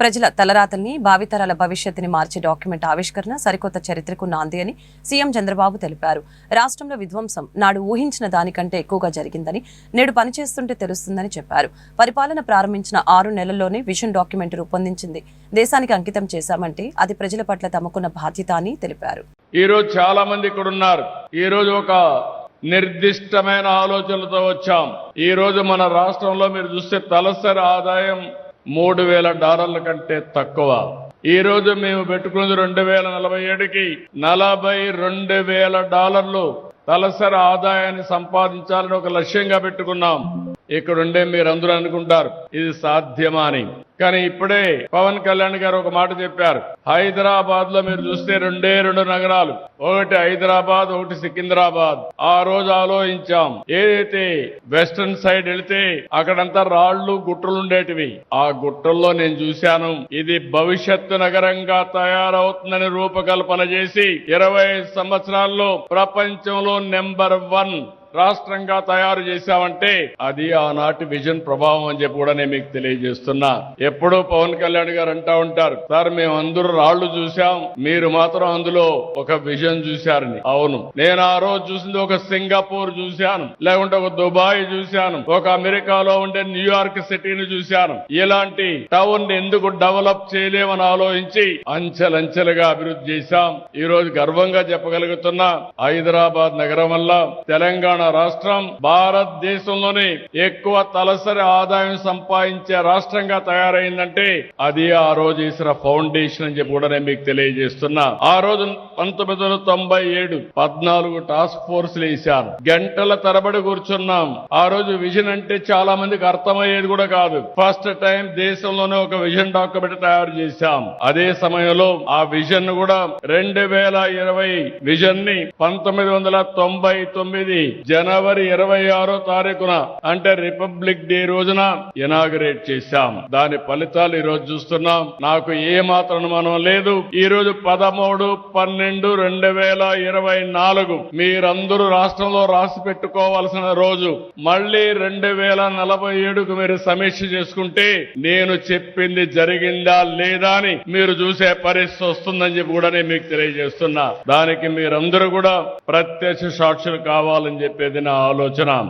ప్రజల తలరాతల్ని భావితరాల భవిష్యత్తుని మార్చే డాక్యుమెంట్ ఆవిష్కరణ సరికొత్త చరిత్రకు నాంది అని సీఎం చంద్రబాబు తెలిపారు. రాష్ట్రంలో విధ్వంసం నాడు ఊహించిన దానికంటే ఎక్కువగా జరిగిందని నేడు పనిచేస్తుంటే తెలుస్తుందని చెప్పారు. పరిపాలన ప్రారంభించిన ఆరు నెలల్లోనే విజన్ డాక్యుమెంట్ రూపొందించింది. దేశానికి అంకితం చేశామంటే అది ప్రజల పట్ల తమకున్న బాధ్యత అని తెలిపారు. ఈ రోజు చాలా మంది ఇక్కడ ఉన్నారు. ఈ రోజు ఒక నిర్దిష్టమైన ఆలోచనలతో వచ్చాం. ఈ రోజు మన రాష్ట్రంలో మీరు చూస్తే తలసరి ఆదాయం మూడు వేల డాలర్ల కంటే తక్కువ. ఈ రోజు మేము పెట్టుకున్నది రెండు వేల నలభై ఏడుకి నలభై రెండు వేల డాలర్లు తలసరి ఆదాయాన్ని సంపాదించాలని ఒక లక్ష్యంగా పెట్టుకున్నాం. ఇక్కడుండే మీరందరూ అనుకుంటారు ఇది సాధ్యమా అని. కానీ ఇప్పుడే పవన్ కళ్యాణ్ గారు ఒక మాట చెప్పారు హైదరాబాద్లో మీరు చూస్తే రెండే రెండు నగరాలు ఒకటి హైదరాబాద్ ఒకటి సికింద్రాబాద్. ఆ రోజు ఆలోచించాం ఏదైతే వెస్టర్న్ సైడ్ వెళితే అక్కడంతా రాళ్ళు గుట్టలు ఉండేటివి. ఆ గుట్టల్లో నేను చూశాను ఇది భవిష్యత్తు నగరంగా తయారవుతుందని రూపకల్పన చేసి ఇరవై సంవత్సరాల్లో ప్రపంచంలో నెంబర్ వన్ రాష్ట్రంగా తయారు చేశామంటే అది ఆనాటి విజన్ ప్రభావం అని చెప్పి కూడా నేను మీకు తెలియజేస్తున్నా. ఎప్పుడూ పవన్ కళ్యాణ్ గారు అంటా ఉంటారు సార్ మేము అందరూ రాళ్ళు చూశాం మీరు మాత్రం అందులో ఒక విజన్ చూశారని. అవును. నేను ఆ రోజు చూసింది ఒక సింగపూర్ చూశాను లేకుంటే ఒక దుబాయ్ చూశాను ఒక అమెరికాలో ఉండే న్యూయార్క్ సిటీని చూశాను. ఇలాంటి టౌన్ ఎందుకు డెవలప్ చేయలేమని ఆలోచించి అంచెలంచెలుగా అభివృద్ధి చేశాం. ఈ రోజు గర్వంగా చెప్పగలుగుతున్నా హైదరాబాద్ నగరం వల్ల తెలంగాణ రాష్ట్రం భారతదేశంలోనే ఎక్కువ తలసరి ఆదాయం సంపాదించే రాష్ట్రంగా తయారైందంటే అది ఆ రోజు వేసిన ఫౌండేషన్ అని చెప్పి కూడా నేను మీకు తెలియజేస్తున్నా. ఆ రోజు పంతొమ్మిది వందల తొంభై ఏడు పద్నాలుగు టాస్క్ ఫోర్స్లు వేశారు. గంటల తరబడి కూర్చున్నాం. ఆ రోజు విజన్ అంటే చాలా మందికి అర్థమయ్యేది కూడా కాదు. ఫస్ట్ టైం దేశంలోనే ఒక విజన్ డాక్యుమెంట్ తయారు చేశాం. అదే సమయంలో ఆ విజన్ కూడా రెండు వేల ఇరవై విజన్ని పంతొమ్మిది వందల తొంభై తొమ్మిది జనవరి ఇరవై ఆరో తారీఖున అంటే రిపబ్లిక్ డే రోజున ఇనాగరేట్ చేశాం. దాని ఫలితాలు ఈ రోజు చూస్తున్నాం. నాకు ఏ మాత్రం అనుమానం లేదు. ఈ రోజు పదమూడు పన్నెండు రెండు వేల ఇరవై నాలుగు మీరందరూ రాష్ట్రంలో రాసి పెట్టుకోవాల్సిన రోజు. మళ్ళీ రెండు వేల నలభై ఏడుకు మీరు సమీక్ష చేసుకుంటే నేను చెప్పింది జరిగిందా లేదా అని మీరు చూసే పరిస్థితి వస్తుందని చెప్పి కూడా నేను మీకు తెలియజేస్తున్నా. దానికి మీరందరూ కూడా ప్రత్యక్ష సాక్షులు కావాలని చెప్పి నా ఆలోచన